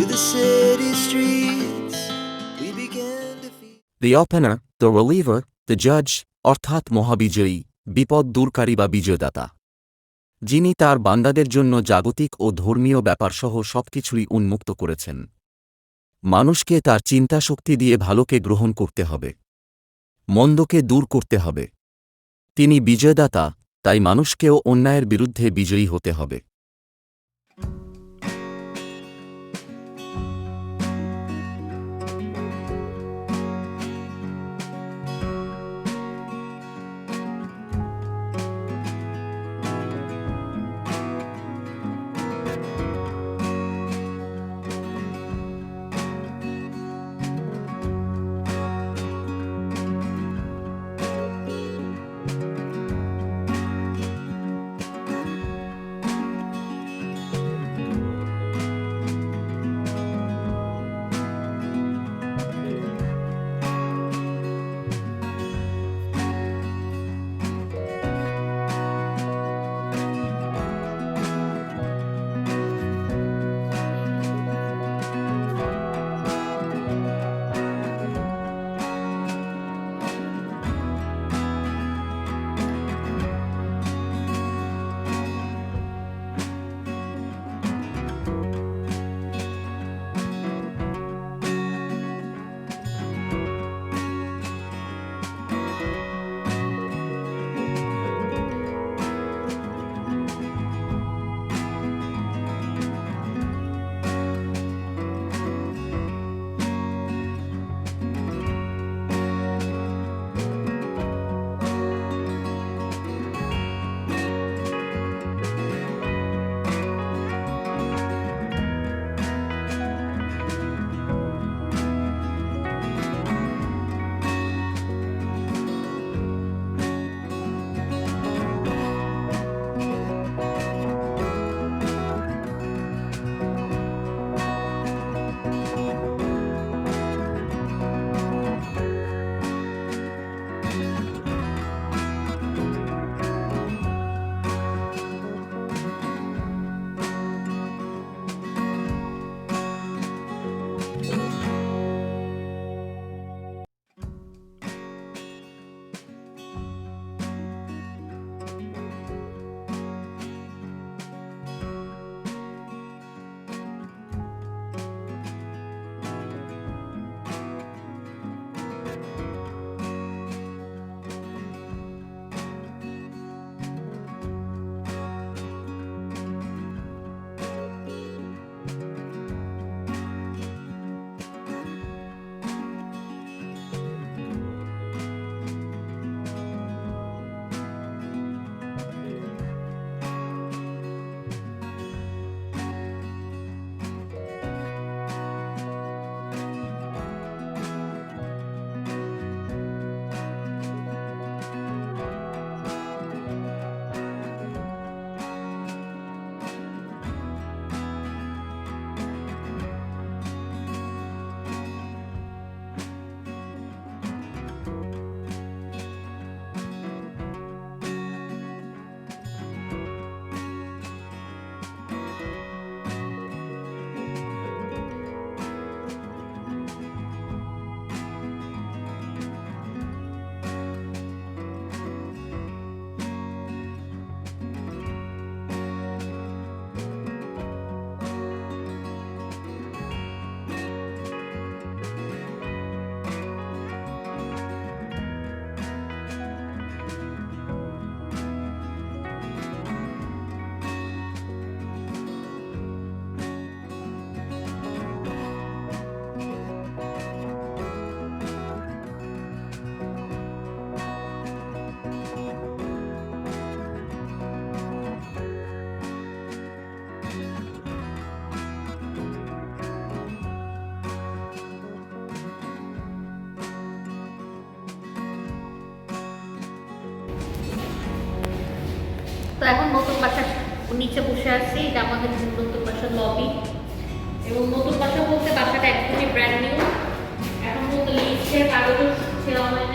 to the city streets. We began to feel. The opener, the reliever, the judge, অর্থাৎ মহাবিজয়ী বিপদ দূরকারী বা বিজয়দাতা যিনি তার বান্দাদের জন্য জাগতিক ও ধর্মীয় ব্যাপারসহ সবকিছুই উন্মুক্ত করেছেন মানুষকে তার চিন্তাশক্তি দিয়ে ভালোকে গ্রহণ করতে হবে মন্দকে দূর করতে হবে তিনি বিজয়দাতা তাই মানুষকেও অন্যায়ের বিরুদ্ধে বিজয়ী হতে হবে তো এখন নতুন বাসার নিচে বসে আছি, এটা আমাদের নতুন বাসার লবি এবং নতুন বাসা বলতে বাসাটা একদমই ব্র্যান্ড নিউ এখন বলতে লিস্টের কাগজও ছেড়া হয়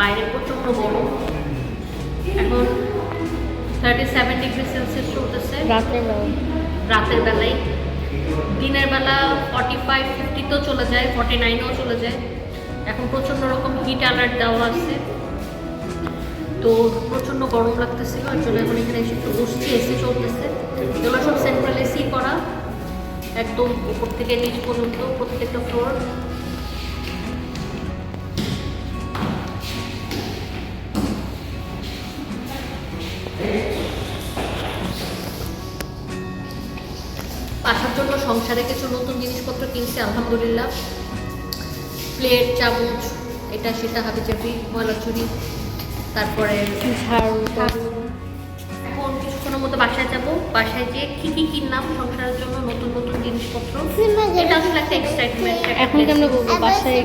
বাইরে প্রচণ্ড গরম। এখন থার্টি সেভেন ডিগ্রি সেলসিয়াস চলতেছে। রাতের রাতের বেলায়। দিনের বেলা ফর্টি ফাইভ ফিফটিতেও চলে যায় ফর্টি নাইনেও চলে যায়। এখন প্রচণ্ড রকম হিট অ্যালার্ট দেওয়া আছে। তো প্রচণ্ড গরম লাগতেছিল আর জন্য এখন এখানে এসে একটু বসছি এসি চলতেছে। এগুলো সব সেন্ট্রাল এসি করা। একদম উপর থেকে নিচ পর্যন্ত প্রত্যেকটা ফ্লোর সংসারে কিছু নতুন জিনিসপত্র কিনছি আলহামদুলিল্লাহ। প্লেট চামচ এটা সেটা হাবি চাবি ময়লা চুরি তারপরে ঝাড়ু। এখন কিছুক্ষণের মধ্যে বাসায় যাব। বাসায় যেয়ে কি কি কিনলাম সংসারের জন্য নতুন নতুন জিনিসপত্র। এটা আসলে একটা এক্সাইটমেন্ট এখন কেমন বলব? বাসায়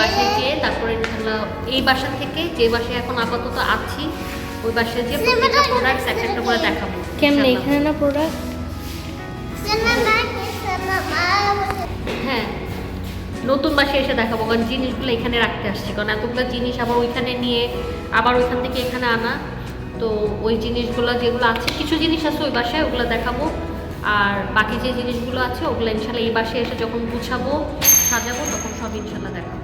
বাসায় গিয়ে তারপরে এই বাসা থেকে যে বাসায় এখন আপাতত আছি ওই বাসায় যে প্রত্যেকটা প্রোডাক্টস একটা একটা করে দেখাবো কেমনে। এখানে না প্রোডাক্ট হ্যাঁ নতুন বাসে এসে দেখাবো, কারণ জিনিসগুলো এখানে রাখতে আসছি। কারণ এতগুলো জিনিস আবার ওইখানে নিয়ে, আবার ওইখান থেকে এখানে আনা। তো ওই জিনিসগুলো যেগুলো আছে, কিছু জিনিস আছে ওই বাসায়, ওগুলো দেখাবো। আর বাকি যে জিনিসগুলো আছে, ওগুলো ইনশাল্লাহ এই বাসে এসে যখন গুছাবো, সাজাবো, তখন সব ইনশাল্লাহ দেখাবো।